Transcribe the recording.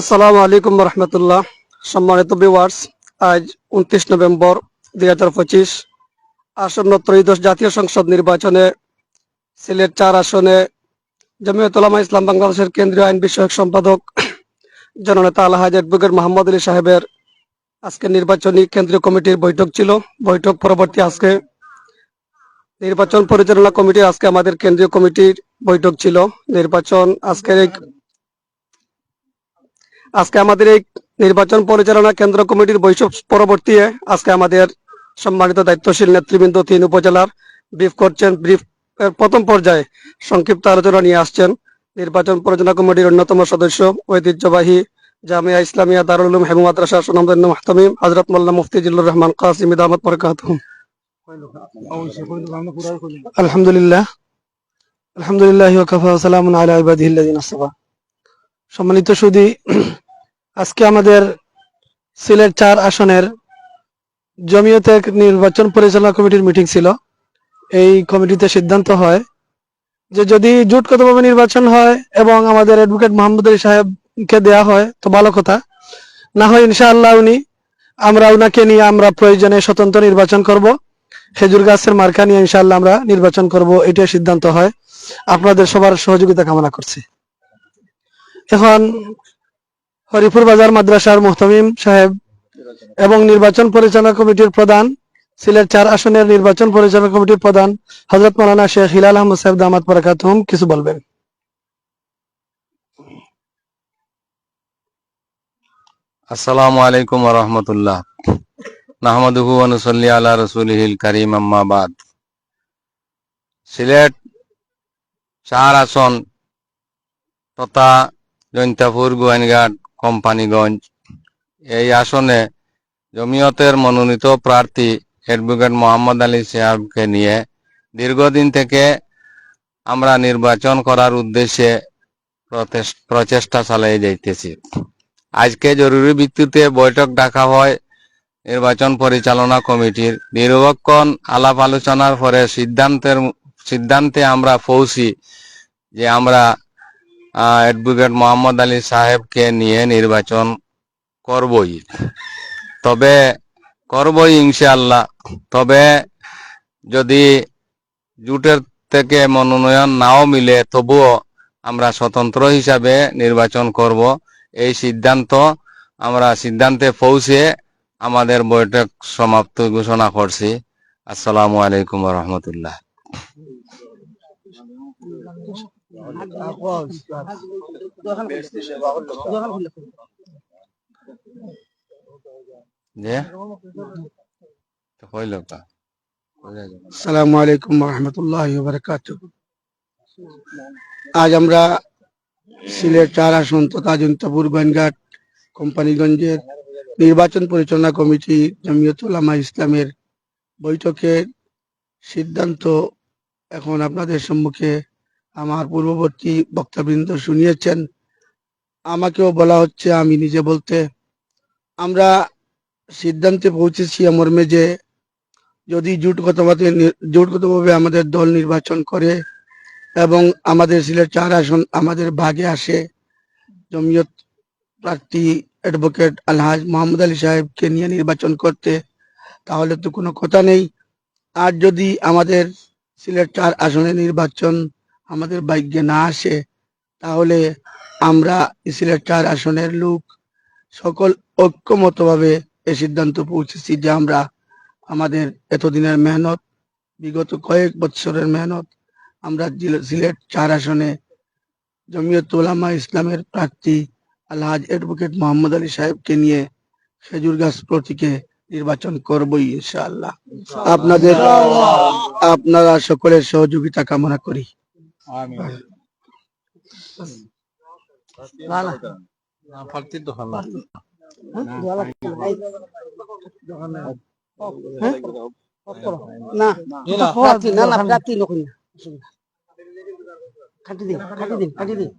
আসসালামু আলাইকুম রহমতুল্লাহ। সম্মানিত বিওয়ার্স আজ উনত্রিশ নভেম্বর দুই হাজার পঁচিশ, আসন্ন ত্রয়োদশ জাতীয় সংসদ নির্বাচনে সিলেট চার আসনে জমিয়ত উলামা ইসলাম বাংলাদেশের কেন্দ্রীয় আইন বিষয়ক সম্পাদক জননেতা আলহাজ অ্যাডভোকেট মোহাম্মদ আলী সাহেবের আজকে নির্বাচনী কেন্দ্রীয় কমিটির বৈঠক ছিল। বৈঠক পরবর্তী আজকে নির্বাচন পরিচালনা কমিটির আজকে আমাদের কেন্দ্রীয় কমিটির বৈঠক ছিল। নির্বাচন আজকের এই আজকে আমাদের এই নির্বাচন পরিচালনা কেন্দ্র কমিটির বৈঠক পরবর্তী আজকে আমাদের সম্মানিত দায়িত্বশীল নেতৃবৃন্দ তিন উপজেলার ব্রিফ করছেন। ব্রিফ প্রথম পর্যায়ে সংক্ষিপ্ত আলোচনা নিয়ে আসছেন নির্বাচন পরিচালনা কমিটির অন্যতম সদস্য, ঐতিহ্যবাহী জামিয়া ইসলামিয়া দারুল উলুম হেমু মাদ্রাসা সুনামদন্য মাহতামিম, হযরত মোল্লা মুফতি জিল্লুর রহমান কাসিম দামাত বরকাতুহুম আলহামদুলিল্লাহ। আলহামদুলিল্লাহ ওয়াকাফা ওয়া সালামুন আলা ইবাদিহিল্লাযিনা সম্মানিত সুদী আজকে আমাদের সিলেট চার আসনের জমিয়তে নির্বাচন পরিচালনা কমিটির মিটিং ছিল। এই কমিটিতে সিদ্ধান্ত হয় যে যদি জোটগতভাবে নির্বাচন হয় এবং আমাদের অ্যাডভোকেট মোহাম্মদ আলী সাহেবকে দেয়া হয়, তো ভালো কথা। না হয় ইনশাআল্লাহ উনি, আমরা উনাকে নিয়ে আমরা প্রয়োজনে স্বতন্ত্র নির্বাচন করব। খেজুর গাছের মার্কা নিয়ে ইনশাআল্লাহ আমরা নির্বাচন করব, এটাই সিদ্ধান্ত হয়। আপনাদের সবার সহযোগিতা কামনা করছি। এখন হরিপুর বাজার মাদ্রাসার মুহতামিম সাহেব এবং নির্বাচন পরিচালনা কমিটির প্রধান, সিলেট চার আসনের নির্বাচন পরিচালনা কমিটির প্রধান হজরত মৌলানা শেখ হিলাল আহমদ সাহেব দামাত বরাকাতুহুম কিছু বলবেন? আসসালামু আলাইকুম রহমতুল্লাহ। নাহমাদুহু অনুসল্লি আলা রসুলহিল করিম আম্মাবাদ সিলেট চার আসন তথা জৈন্তাপুর গোয়াইনঘাট কোম্পানিগঞ্জ। এই আসনে জমিয়তের মনোনীত প্রার্থী অ্যাডভোকেট মোহাম্মদ আলী সাহেবকে নিয়ে দীর্ঘদিন থেকে আমরা নির্বাচন করার উদ্দেশ্যে প্রচেষ- প্রচেষ্টা চালিয়ে যাইতেছি। আজকে জরুরি ভিত্তিতে বৈঠক ডাকা হয় নির্বাচন পরিচালনা কমিটির। দীর্ঘক্ষণ আলাপ আলোচনার পরে সিদ্ধান্তের সিদ্ধান্তে আমরা পৌঁছি যে আমরা অ্যাডভোকেট মোহাম্মদ আলী সাহেবকে নিয়ে নির্বাচন করবই। তবে করবই ইনশাআল্লাহ। তবে যদি জুটের থেকে মনোনয়ন নাও মিলে, তবুও আমরা স্বতন্ত্র হিসাবে নির্বাচন করব। এই সিদ্ধান্ত আমরা সিদ্ধান্তে পৌঁছে আমাদের বৈঠক সমাপ্ত ঘোষণা করছি। আসসালামু আলাইকুম রহমতুল্লাহ। আসসালামু আলাইকুম রহমতুল্লাহ বারকাত আজ আমরা সিলেট চার আসন তথা জৈন্তাপুর গোয়েনঘাট, কোম্পানিগঞ্জের নির্বাচন পরিচালনা কমিটি জমিয়ত উলামা ইসলামের বৈঠকের সিদ্ধান্ত এখন আপনাদের সম্মুখে আমার পূর্ববর্তী বক্তাবৃন্দ শুনিয়েছেন। আমাকেও বলা হচ্ছে, আমি নিজে বলতে, আমরা সিদ্ধান্তে পৌঁছেছি মর্মে যে যদি জোটগতভাবে জোটগতভাবে আমাদের দল নির্বাচন করে এবং আমাদের সিলেট চার আসন আমাদের ভাগে আসে, জমিয়ত প্রার্থী অ্যাডভোকেট আলহাজ মোহাম্মদ আলী সাহেবকে নিয়ে নির্বাচন করতে, তাহলে তো কোনো কথা নেই। আর যদি আমাদের সিলেট চার আসনে নির্বাচন আমাদের ভাগ্যে না আসে তাহলে আমরা এই সিলেট চার আসনের লোক সকল ঐক্যমতভাবে এ সিদ্ধান্ত পৌঁছেছি যে আমরা আমাদের এতদিনের মেহনত বিগত কয়েক বছরের মেহনত আমরা সিলেট চার আসনে জমিয়ত উলামা ইসলামের প্রার্থী আলহাজ অ্যাডভোকেট মোহাম্মদ আলী সাহেবকে নিয়ে খেজুর গাছ প্রতীকে নির্বাচন করবই ইনশাআল্লাহ। আপনাদের আপনারা সকলের সহযোগিতা কামনা করি। না প্রার্থী না না। না না। কাটি দিন কাটি দিন কাটি দিন